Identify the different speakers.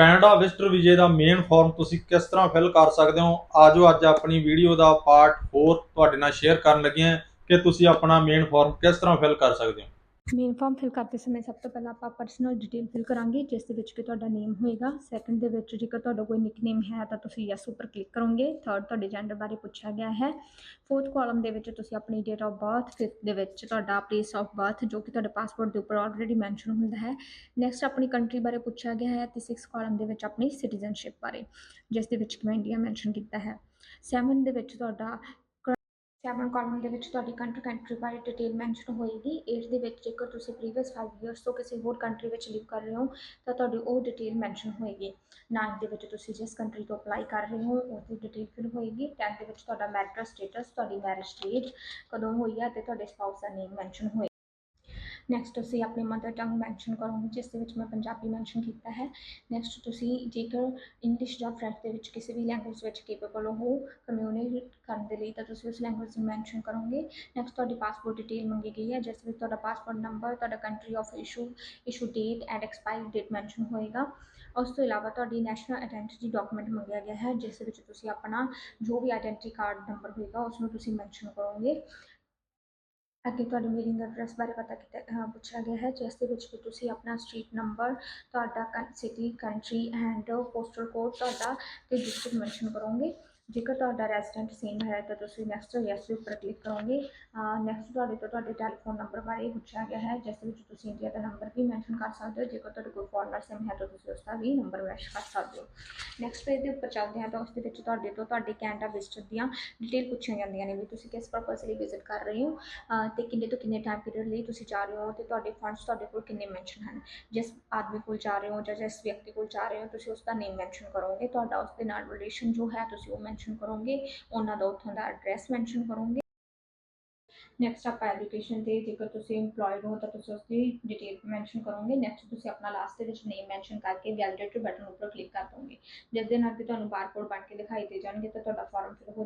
Speaker 1: Canada visitor ਵੀਜ਼ੇ ਦਾ main farm ਤੁਸੀਂ ਕਿਸ ਤਰ੍ਹਾਂ ਫਿਲ ਕਰ ਸਕਦੇ ਹੋ? ਆਜੋ ਅੱਜ ਆਪਣੀ ਵੀਡੀਓ ਦਾ ਪਾਰਟ 4 ਤੁਹਾਡੇ ਨਾਲ ਸ਼ੇਅਰ ਕਰਨ ਲੱਗੇ ਹਾਂ ਕਿ ਤੁਸੀਂ ਆਪਣਾ ਮੇਨ ਫਾਰਮ ਕਿਸ ਤਰ੍ਹਾਂ ਫਿਲ ਕਰ ਸਕਦੇ ਹੋ।
Speaker 2: ਮੇਨ ਫਾਰਮ ਫਿਲ ਕਰਦੇ ਸਮੇਂ ਸਭ ਤੋਂ ਪਹਿਲਾਂ ਆਪਾਂ ਪਰਸਨਲ ਡਿਟੇਲ ਫਿਲ ਕਰਾਂਗੇ, ਜਿਸ ਦੇ ਵਿੱਚ ਕਿ ਤੁਹਾਡਾ ਨੇਮ ਹੋਏਗਾ। ਸੈਕੰਡ ਦੇ ਵਿੱਚ ਜੇਕਰ ਤੁਹਾਡਾ ਕੋਈ ਨਿਕਨੇਮ ਹੈ, ਤਾਂ ਤੁਸੀਂ ਯੈਸ ਉੱਪਰ ਕਲਿੱਕ ਕਰੋਗੇ। ਥਰਡ ਤੁਹਾਡੇ ਜੈਂਡਰ ਬਾਰੇ ਪੁੱਛਿਆ ਗਿਆ ਹੈ। ਫੋਰਥ ਕਾਲਮ ਦੇ ਵਿੱਚ ਤੁਸੀਂ ਆਪਣੀ ਡੇਟ ਆਫ ਬਰਥ ਫਿਫਥ ਦੇ ਵਿੱਚ ਤੁਹਾਡਾ ਪਲੇਸ ਆਫ ਬਰਥ ਜੋ ਕਿ ਤੁਹਾਡੇ ਪਾਸਪੋਰਟ ਦੇ ਉੱਪਰ ਆਲਰੇਡੀ ਮੈਂਸ਼ਨ ਹੁੰਦਾ ਹੈ। ਨੈਕਸਟ ਆਪਣੀ ਕੰਟਰੀ ਬਾਰੇ ਪੁੱਛਿਆ ਗਿਆ ਹੈ ਤੇ ਸਿਕਸ ਕਾਲਮ ਦੇ ਵਿੱਚ ਆਪਣੀ ਸਿਟੀਜ਼ਨਸ਼ਿਪ ਬਾਰੇ, ਜਿਸ ਦੇ ਵਿੱਚ ਕਿ ਮੈਂ ਇੰਡੀਆ ਮੈਂਸ਼ਨ ਕੀਤਾ ਹੈ। ਸੈਵਨ ਦੇ ਵਿੱਚ ਤੁਹਾਡਾ ਸੈਵਨ ਕਾਲਮ ਦੇ ਵਿੱਚ ਤੁਹਾਡੀ ਕੰਟਰੀ ਕੰਟਰੀ ਬਾਰੇ ਡਿਟੇਲ ਮੈਂਸ਼ਨ ਹੋਏਗੀ। 8 ਦੇ ਵਿੱਚ ਜੇਕਰ ਤੁਸੀਂ ਪ੍ਰੀਵੀਅਸ 5 ਇਅਰਸ ਤੋਂ ਕਿਸੇ ਹੋਰ ਕੰਟਰੀ ਵਿੱਚ ਲਿਵ ਕਰ ਰਹੇ ਹੋ, ਤਾਂ ਤੁਹਾਡੀ ਉਹ ਡਿਟੇਲ ਮੈਂਸ਼ਨ ਹੋਏਗੀ। 9 ਦੇ ਵਿੱਚ ਤੁਸੀਂ ਜਿਸ ਕੰਟਰੀ ਤੋਂ ਅਪਲਾਈ ਕਰ ਰਹੇ ਹੋ, ਉਹਦੀ ਡਿਟੇਲ ਫਿਰ ਹੋਏਗੀ। 10 ਦੇ ਵਿੱਚ ਤੁਹਾਡਾ ਮੈਰਿਟਲ ਸਟੇਟਸ ਤੁਹਾਡੀ ਮੈਰਿਜ ਡੇਟ ਕਦੋਂ ਹੋਈ ਹੈ ਤੇ ਤੁਹਾਡੇ ਸਪਾਊਸ ਦਾ ਨੇਮ ਮੈਂਸ਼ਨ ਹੋਏ ਨੈਕਸਟ ਤੁਸੀਂ ਆਪਣੀ ਮਦਰ ਟੰਗ ਮੈਂਸ਼ਨ ਕਰੋਗੇ, ਜਿਸ ਦੇ ਵਿੱਚ ਮੈਂ ਪੰਜਾਬੀ ਮੈਂਸ਼ਨ ਕੀਤਾ ਹੈ। ਨੈਕਸਟ ਤੁਸੀਂ ਜੇਕਰ ਇੰਗਲਿਸ਼ ਜਾਂ ਫ੍ਰੈਂਚ ਦੇ ਵਿੱਚ ਕਿਸੇ ਵੀ ਲੈਂਗੁਏਜ ਵਿੱਚ ਕੇਪੇਬਲ ਹੋ ਕਮਿਊਨੀਕੇਟ ਕਰਨ ਦੇ ਲਈ, ਤਾਂ ਤੁਸੀਂ ਉਸ ਲੈਂਗੁਏਜ ਨੂੰ ਮੈਂਸ਼ਨ ਕਰੋਗੇ। ਨੈਕਸਟ ਤੁਹਾਡੀ ਪਾਸਪੋਰਟ ਡਿਟੇਲ ਮੰਗੀ ਗਈ ਹੈ, ਜਿਸ ਵਿੱਚ ਤੁਹਾਡਾ ਪਾਸਪੋਰਟ ਨੰਬਰ ਤੁਹਾਡਾ country of issue issue date and expiry date mention ਹੋਏਗਾ। ਉਸ ਤੋਂ ਇਲਾਵਾ ਤੁਹਾਡੀ ਨੈਸ਼ਨਲ ਆਇਡੈਂਟੀਟੀ ਡਾਕੂਮੈਂਟ ਮੰਗਿਆ ਗਿਆ ਹੈ, ਜਿਸ ਵਿੱਚ ਤੁਸੀਂ ਆਪਣਾ ਜੋ ਵੀ ਆਇਡੈਂਟੀ ਕਾਰਡ ਨੰਬਰ ਹੋਏਗਾ ਉਸ ਨੂੰ ਤੁਸੀਂ ਮੈਂਸ਼ਨ ਕਰੋਗੇ। ਅੱਗੇ ਤੁਹਾਡੀ ਮੇਲਿੰਗ ਐਡਰੈਸ ਬਾਰੇ ਪਤਾ ਕੀਤਾ ਪੁੱਛਿਆ ਗਿਆ ਹੈ, ਜਿਸ ਦੇ ਵਿੱਚ ਕਿ ਤੁਸੀਂ ਆਪਣਾ ਸਟਰੀਟ ਨੰਬਰ ਤੁਹਾਡਾ city country and postal code ਤੁਹਾਡਾ ਤੇ ਡਿਸਟ੍ਰਿਕਟ ਮੈਂਸ਼ਨ ਕਰੋਗੇ। ਜੇਕਰ ਤੁਹਾਡਾ ਰੈਸਟੋਰੈਂਟ ਸੇਮ ਹੈ, ਤਾਂ ਤੁਸੀਂ ਨੈਕਸਟ ਯੈਸ ਦੇ ਉੱਪਰ ਕਲਿੱਕ ਕਰੋਗੇ। ਨੈਕਸਟ ਤੁਹਾਡੇ ਤੋਂ ਤੁਹਾਡੇ ਟੈਲੀਫੋਨ ਨੰਬਰ ਬਾਰੇ ਪੁੱਛਿਆ ਗਿਆ ਹੈ, ਜਿਸ ਦੇ ਵਿੱਚ ਤੁਸੀਂ ਇੰਡੀਆ ਦਾ ਨੰਬਰ ਵੀ ਮੈਂਸ਼ਨ ਕਰ ਸਕਦੇ ਹੋ। ਜੇਕਰ ਤੁਹਾਡੇ ਕੋਲ ਫੋਰਨਰ ਸਿਮ ਹੈ, ਤਾਂ ਤੁਸੀਂ ਉਸ ਦਾ ਵੀ ਨੰਬਰ ਮੈਂਸ਼ਨ ਕਰ ਸਕਦੇ ਹੋ। ਨੈਕਸਟ ਪੇਜ ਦੇ ਉੱਪਰ ਚੱਲਦੇ ਹਾਂ ਤਾਂ ਉਸ ਦੇ ਵਿੱਚ ਤੁਹਾਡੇ ਤੋਂ ਤੁਹਾਡੇ ਕੈਨੇਡਾ ਵਿਜਿਟ ਦੀਆਂ ਡਿਟੇਲ ਪੁੱਛੀਆਂ ਜਾਂਦੀਆਂ ਨੇ ਵੀ ਤੁਸੀਂ ਕਿਸ ਪਰਪਸ ਲਈ ਵਿਜ਼ਿਟ ਕਰ ਰਹੇ ਹੋ, ਅਹ ਤੇ ਕਿੰਨੇ ਤੋਂ ਕਿੰਨੇ ਟਾਈਮ ਪੀਰੀਅਡ ਲਈ ਤੁਸੀਂ ਜਾ ਰਹੇ ਹੋ ਤੇ ਤੁਹਾਡੇ ਫੰਡਸ ਤੁਹਾਡੇ ਕੋਲ ਕਿੰਨੇ ਮੈਂਸ਼ਨ ਹਨ। ਜਿਸ ਆਦਮੀ ਕੋਲ ਜਾ ਰਹੇ ਹੋ ਜਾਂ ਜਿਸ ਵਿਅਕਤੀ ਕੋਲ ਜਾ ਰਹੇ ਹੋ, ਤੁਸੀਂ ਉਸ ਦਾ ਨੇਮ ਮੈਂਸ਼ਨ ਕਰੋਗੇ। ਤੁਹਾਡਾ ਉਸ ਦੇ ਨਾਲ ਰਿਲੇਸ਼ਨ ਜੋ ਹੈ, ਤੁਸੀਂ ਉਹ ਮੈਂਸ਼ਨ ਕਰੋਗੇ, ਉਹਨਾਂ ਦਾ ਉੱਥੋਂ ਦਾ ਐਡਰੈਸ ਮੈਂਸ਼ਨ ਕਰੋਗੇ। ਨੈਕਸਟ ਆਪਾਂ ਐਜੂਕੇਸ਼ਨ ਤੇ ਜੇਕਰ ਤੁਸੀਂ EMPLOYED ਹੋ ਤਾਂ ਤੁਸੀਂ ਉਸ ਦੀ ਡਿਟੇਲ ਮੈਂਸ਼ਨ ਕਰੋਗੇ। ਨੈਕਸਟ ਤੁਸੀਂ ਆਪਣਾ ਲਾਸਟ ਦੇ ਵਿੱਚ ਨੇਮ ਮੈਂਸ਼ਨ ਕਰਕੇ ਵੈਲਿਡੇਟ ਬਟਨ ਉੱਪਰ ਕਲਿੱਕ ਕਰ ਦੋਗੇ। ਜਿਸ ਦੇ ਨਾਲ ਵੀ ਤੁਹਾਨੂੰ ਬਾਰਕੋਡ ਬਣ ਕੇ ਦਿਖਾਈ ਦੇ ਜਾਣਗੇ ਤਾਂ ਤੁਹਾਡਾ ਫਾਰਮ ਫਿਲ ਹੋ